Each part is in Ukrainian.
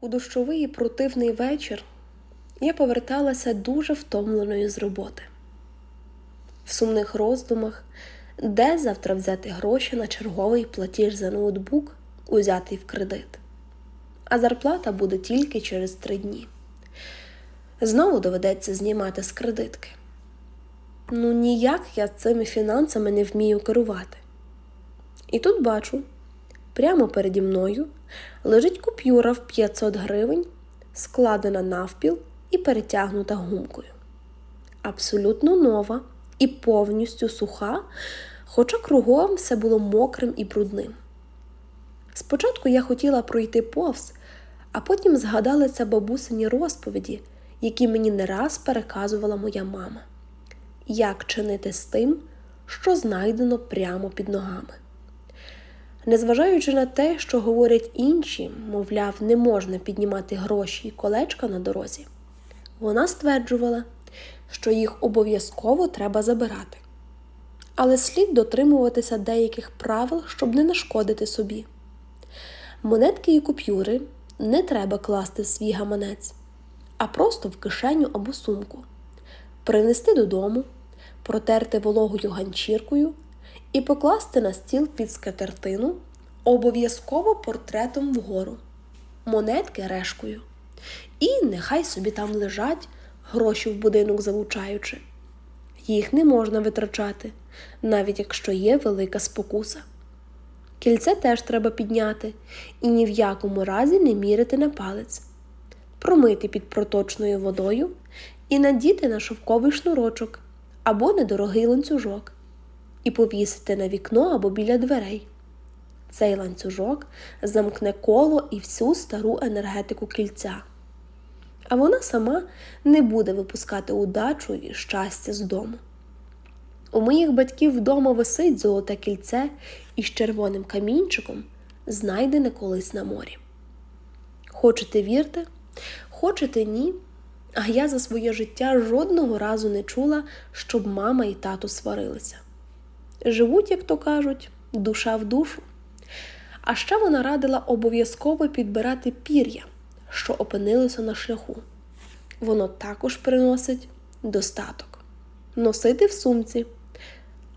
У дощовий і противний вечір я поверталася дуже втомленою з роботи. В сумних роздумах, де завтра взяти гроші на черговий платіж за ноутбук, узятий в кредит. А зарплата буде тільки через три дні. Знову доведеться знімати з кредитки. Ну, ніяк я цими фінансами не вмію керувати. І тут бачу, прямо переді мною лежить купюра в 500 гривень, складена навпіл і перетягнута гумкою. Абсолютно нова і повністю суха, хоча кругом все було мокрим і брудним. Спочатку я хотіла пройти повз, а потім згадалися бабусині розповіді, які мені не раз переказувала моя мама. Як чинити з тим, що знайдено прямо під ногами. Незважаючи на те, що говорять інші, мовляв, не можна піднімати гроші і колечка на дорозі, вона стверджувала, що їх обов'язково треба забирати. Але слід дотримуватися деяких правил, щоб не нашкодити собі. Монетки і купюри не треба класти в свій гаманець, а просто в кишеню або сумку, принести додому, протерти вологою ганчіркою і покласти на стіл під скатертину обов'язково портретом вгору, монетки решкою. І нехай собі там лежать, гроші в будинок залучаючи. Їх не можна витрачати, навіть якщо є велика спокуса. Кільце теж треба підняти і ні в якому разі не мірити на палець, промити під проточною водою і надіти на шовковий шнурочок або недорогий ланцюжок, і повісити на вікно або біля дверей. Цей ланцюжок замкне коло і всю стару енергетику кільця. А вона сама не буде випускати удачу і щастя з дому. У моїх батьків вдома висить золоте кільце із червоним камінчиком, знайдене колись на морі. Хочете вірте, хочете ні, а я за своє життя жодного разу не чула, щоб мама і тато сварилися. Живуть, як то кажуть, душа в душу. А ще вона радила обов'язково підбирати пір'я, що опинилося на шляху. Воно також приносить достаток. Носити в сумці.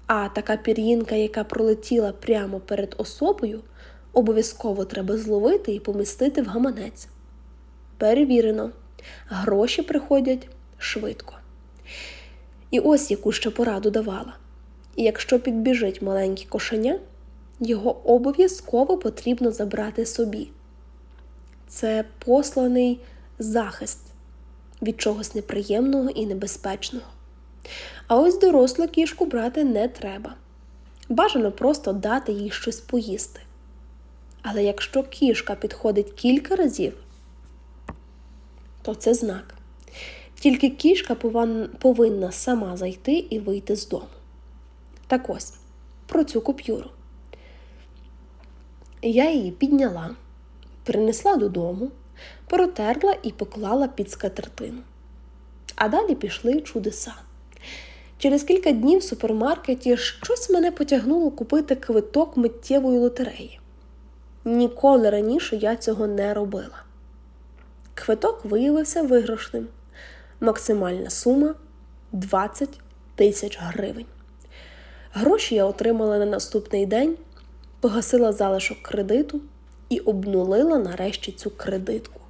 А така пір'їнка, яка пролетіла прямо перед особою, обов'язково треба зловити і помістити в гаманець. Перевірено, гроші приходять швидко. І ось яку ще пораду давала. І якщо підбіжить маленьке кошеня, його обов'язково потрібно забрати собі. Це посланий захист від чогось неприємного і небезпечного. А ось дорослу кішку брати не треба. Бажано просто дати їй щось поїсти. Але якщо кішка підходить кілька разів, то це знак. Тільки кішка повинна сама зайти і вийти з дому. Так ось, про цю купюру. Я її підняла, принесла додому, протерла і поклала під скатертину. А далі пішли чудеса. Через кілька днів в супермаркеті щось мене потягнуло купити квиток миттєвої лотереї. Ніколи раніше я цього не робила. Квиток виявився виграшним. Максимальна сума 20 тисяч гривень. Гроші я отримала на наступний день, погасила залишок кредиту і обнулила нарешті цю кредитку.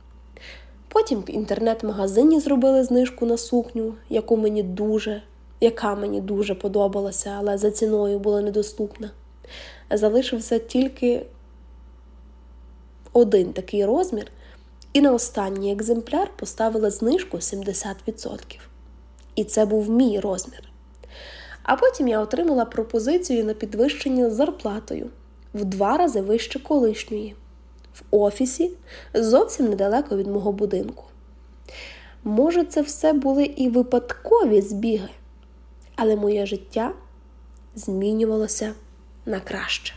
Потім в інтернет-магазині зробили знижку на сукню, яку мені дуже, яка мені дуже подобалася, але за ціною була недоступна. Залишився тільки один такий розмір, і на останній екземпляр поставили знижку 70%. І це був мій розмір. А потім я отримала пропозицію на підвищення з зарплатою в два рази вище колишньої, в офісі зовсім недалеко від мого будинку. Може, це все були і випадкові збіги, але моє життя змінювалося на краще.